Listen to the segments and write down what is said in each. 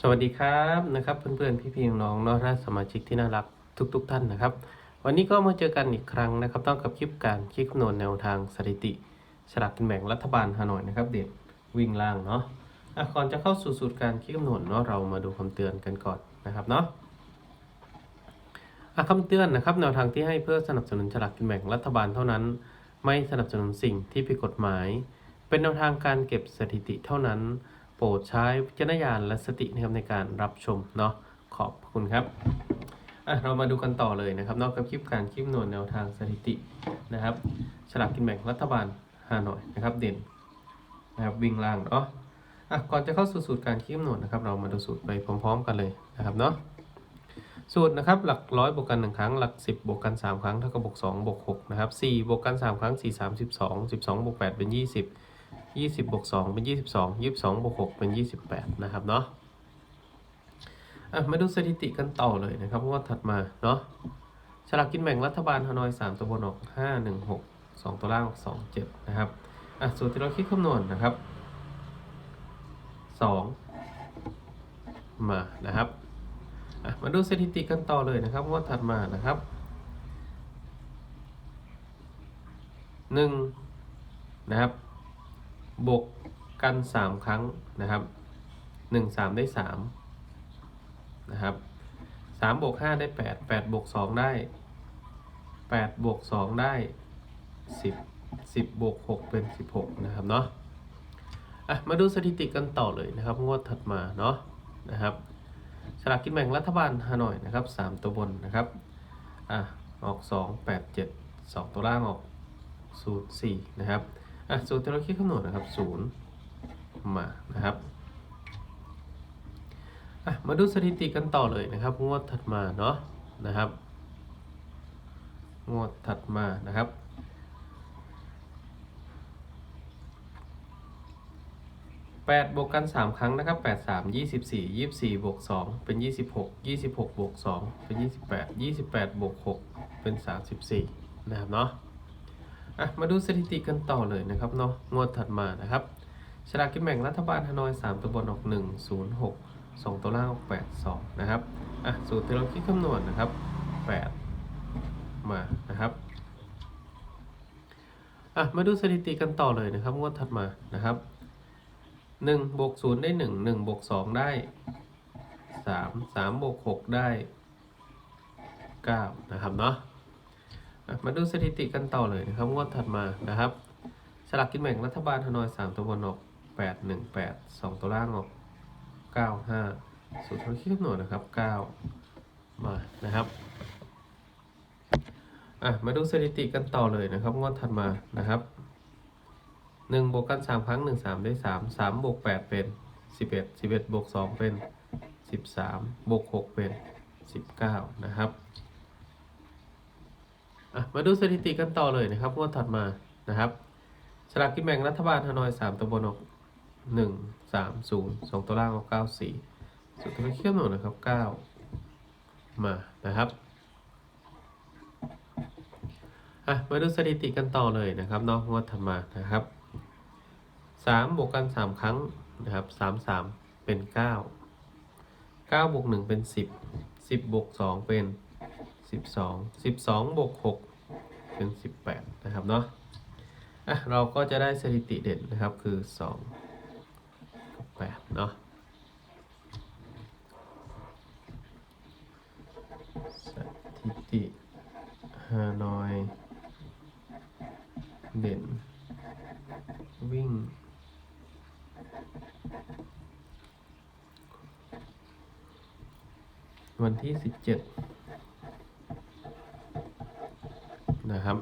สวัสดีครับนะครับเพื่อนๆพี่ๆน้องๆนอะและสมาชิกที่น่ารักทุกๆท่านนะครับ วันนี้ก็มาเจอกันอีกครั้งนะครับ ต้องกับคลิปการคิดคำนวณแนวทางสถิติฉลากกินแบ่งรัฐบาลฮานอยนะครับ เด็ดวิ่งล่างเนาะอะก่อนจะเข้าสู่สูตรการคิดคำนวณเนาะเรามาดูคำเตือนกันก่อนนะครับเนาะอะคำเตือนนะครับ แนวทางที่ให้เพื่อสนับสนุนฉลากกินแบ่งรัฐบาลเท่านั้น ไม่สนับสนุนสิ่งที่ผิดกฎหมาย เป็นแนวทางการเก็บสถิติเท่านั้น โปรดใช้วิจารณญาณและสตินะครับในการรับชมเนาะขอบคุณครับอะเรามาดูกันต่อเลยนะครับนอกจากคลิปการคลิปนวณแนวทางสถิตินะครับฉลากกินแบ่งรัฐบาลฮานอยนะครับเด่นนะครับวิ่งล่างเนาะอะก่อนจะเข้าสู่สูตรการคิดคำนวณนะครับ เรามาดูสูตรไปพร้อม ๆ กันเลยนะครับเนาะสูตรนะครับหลักร้อยบวกกันหนึ่งครั้งหลักสิบบวกกันสามครั้งเท่ากับบวกสองบวกหกนะครับสี่บวกกันสามครั้งสี่สามสิบสองสิบสองบวกแปดเป็นยี่สิบ ยี่สิบบวกสองเป็นยี่สิบสองยี่สิบสองบวกหกเป็นยี่สิบแปดนะครับเนาะะมาดูสถิติกันต่อเลยนะครับงวดถัดมาเนาะฉลากกินแบ่งรัฐบาลฮานอยสามตัวบนออกห้าหนึ่งหกสองตัวล่างออกสองเจ็ดนะครับอะสูตรที่เราคิดคำนวณนะครับสองมานะครับอะมาดูสถิติกันต่อเลยนะครับงวดถัดมานะครับหนึ่งนะครับ บวกกัน 3 ครั้งนะครับ 1 3 ได้ 3 นะครับ3บวก5ได้ 8 8บวก2ได้ 8บวก2ได้ 10 10บวก6เป็น 16 นะครับเนาะอะมาดูสถิติกันต่อเลยนะครับงวดถัดมาเนาะนะครับสลากกินแบ่งรัฐบาลฮานอยนะครับ 3 ตัวบนนะครับอะออก 2 8 7 2 ตัวล่างออก 0 4 นะครับ อะสูตรที่เราคิดคำนวณนะครับศูนย์มานะครับอะมาดูสถิติกันต่อเลยนะครับ งวดถัดมาเนาะนะครับ งวดถัดมานะครับแปดบวกกันสามครั้งนะครับแปดสามยี่สิบสี่ยี่สิบสี่บวกสองเป็นยี่สิบหกยี่สิบหกบวกสองเป็นยี่สิบแปดยี่สิบแปดบวกหกเป็นสามสิบสี่นะครับเนาะ อะมาดูสถิติกันต่อเลยนะครับเนาะงวดถัดมานะครับฉลากกินแบ่งรัฐบาลฮานอย 3 ตัวบนออก 1 0 6 2 ตัวล่างออก 8 2 นะครับ อะ สูตรที่เราคิดคำนวณนะครับ 8 มานะครับ อะ มาดูสถิติกันต่อเลยนะครับ งวดถัดมานะครับ1บวก0ได้ 1 1บวก2ได้ 3 3บวก6ได้ 9 นะครับเนาะ มาดูสถิติกันต่อเลยนะครับงวดถัดมานะครับสลากกินแบ่งรัฐบาลฮานอยสามตัวบนออกแปดหนึ่งแปดสองตัวล่างออกเก้าห้าสูตรทคิดคำนวณนะครับเก้ามานะครับอะมาดูสถิติกันต่อเลยนะครับงวดถัดมานะครับหนึ่งบวกกันสามครั้งหนึ่งสามได้สามสามบวกแปดเป็นสิบเอ็ดสิบเอ็ดบวกสองเป็นสิบสามบวกหกเป็นสิบเก้านะครับ มาดูสถิติกันต่อเลยนะครับงวดถัดมานะครับสลากกินแบ่งรัฐบาลฮานอยสามตัวบนออกหนึ่งสามศูนย์สองตัวล่างออกเก้าสี่สุดท้ายเขี้ยวหน่อยนะครับเก้ามานะครับอะมาดูสถิติกันต่อเลยนะครับนอกงวดถัดมานะครับสามบวกกันสามครั้งนะครับสามสามเป็นเก้าเก้าบวกหนึ่งเป็นสิบสิบบวกสองเป็น 12 12บวก6เป็น 18 นะครับเนาะอะเราก็จะได้สถิติเด่นนะครับคือ 2 กับ8เนาะสถิติฮานอยเด่น วิ่งวันที่ 17 นะครับ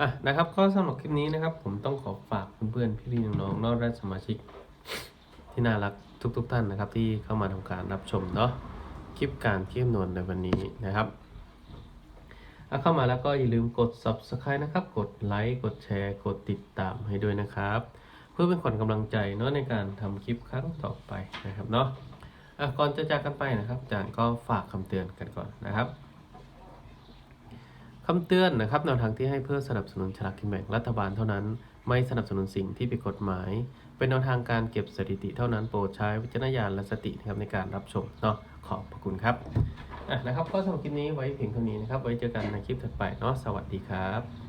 อะนะครับก็สำหรับคลิปนี้นะครับ ผมต้องขอฝากเพื่อนๆพี่ๆน้องๆนอกและสมาชิก ที่น่ารักทุก ๆ ท่านนะครับ ที่เข้ามาทำการรับชมเนาะคลิปการเขียนนวลในวันนี้นะครับอะเข้ามาแล้วก็อย่าลืมกด subscribe นะครับ กดไลค์กดแชร์กดติดตามให้ด้วยนะครับ เพื่อเป็นขวัญกำลังใจเนาะในการทำคลิปครั้งต่อไปนะครับเนาะะก่อนจะจากกันไปนะครับอาจารย์ก็ฝากคำเตือนกันก่อนนะครับ คำเตือนนะครับแนวทางที่ให้เพื่อสนับสนุนฉลากกินแบ่งรัฐบาลเท่านั้น ไม่สนับสนุนสิ่งที่ผิดกฎหมาย เป็นแนวทางการเก็บสถิติเท่านั้นโปรดใช้วิจารณญาณและสตินะครับในการรับชมเนาะขอบพระคุณครับอะนะครับก็สำหรับคลิปนี้ไว้เพียงเท่านี้นะครับ ไว้เจอกันในคลิปถัดไปเนาะสวัสดีครับ